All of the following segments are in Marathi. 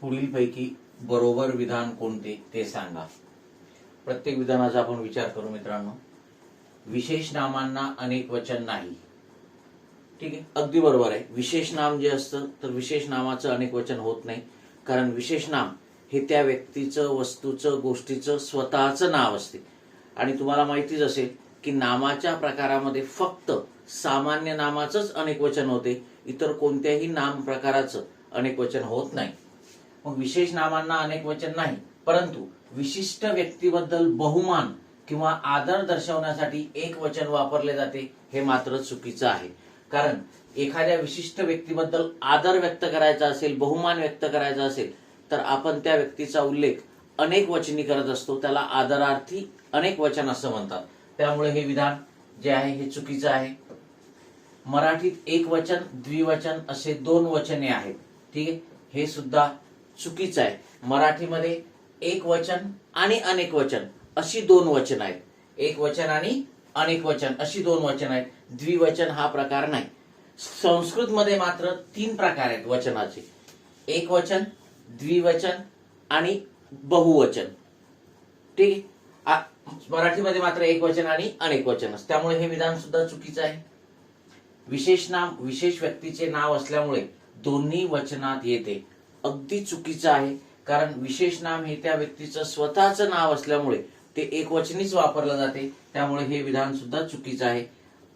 पुढीलपैकी बरोबर विधान कोणते ते सांगा. प्रत्येक विधानाचा आपण विचार करू मित्रांनो. विशेष नामांना अनेक वचन नाही. ठीक आहे? अगदी बरोबर आहे. विशेष नाम जे असतं तर विशेष नामाचं अनेक वचन होत नाही. कारण विशेष नाम हे त्या व्यक्तीचं वस्तूचं गोष्टीचं स्वतःचं नाव असते. आणि तुम्हाला माहितीच असेल की नामाच्या प्रकारामध्ये फक्त सामान्य नामाचंच अनेक वचन होते. इतर कोणत्याही नाम प्रकाराचं अनेक वचन होत नाही. मग विशेष नामांना अनेक वचन नाही. परंतु विशिष्ट व्यक्तीबद्दल बहुमान किंवा आदर दर्शवण्यासाठी एक वचन वापरले जाते हे मात्र चुकीचं आहे. कारण एखाद्या विशिष्ट व्यक्तीबद्दल आदर व्यक्त करायचा असेल बहुमान व्यक्त करायचा असेल तर आपण त्या व्यक्तीचा उल्लेख अनेक वचनी करत असतो. त्याला आदरार्थी अनेक वचन असं म्हणतात. त्यामुळे हे विधान जे आहे हे चुकीचं आहे. मराठीत एक वचन द्विवचन असे दोन वचने आहेत. ठीक आहे? हे सुद्धा चुकीचं आहे. मराठीमध्ये एक वचन आणि अनेक वचन अशी दोन वचन आहेत. एक वचन आणि अनेक वचन अशी दोन वचन आहेत. द्विवचन हा प्रकार नाही. संस्कृत मध्ये मात्र तीन प्रकार आहेत वचनाचे. एक वचन द्विवचन आणि बहुवचन. ठीक मराठीमध्ये मात्र एक वचन आणि अनेक वचन असतं. त्यामुळे हे विधान सुद्धा चुकीचं आहे. विशेष नाम विशेष व्यक्तीचे नाव असल्यामुळे दोन्ही वचनात येते. अगदी चुकीचं आहे. कारण विशेष नाम हे त्या व्यक्तीचं स्वतःचं नाव असल्यामुळे ते एकवचनीच वापरलं जाते. त्यामुळे हे विधान सुद्धा चुकीचं आहे.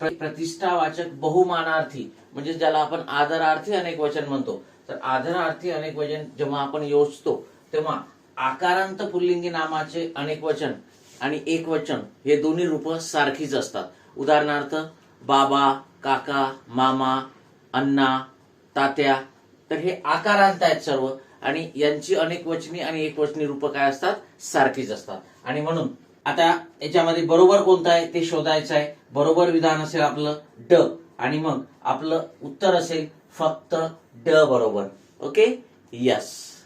प्रतिष्ठावाचक बहुमानार्थी म्हणजे ज्याला आपण आदरार्थी अनेक वचन म्हणतो. तर आदरार्थी अनेक वचन जेव्हा आपण योजतो तेव्हा आकारांत पुल्लिंगी नामाचे अनेक वचन आणि एक वचन हे दोन्ही रूप सारखीच असतात. उदाहरणार्थ बाबा काका मामा अण्णा तात्या तर हे आकारांत आहेत सर्व. आणि यांची अनेक वचनी आणि एक वचनी रूप काय असतात? सारखीच असतात. आणि म्हणून आता याच्यामध्ये बरोबर कोणतं आहे ते शोधायचं आहे. बरोबर विधान असेल आपलं ड. आणि मग आपलं उत्तर असेल फक्त ड बरोबर. ओके? यस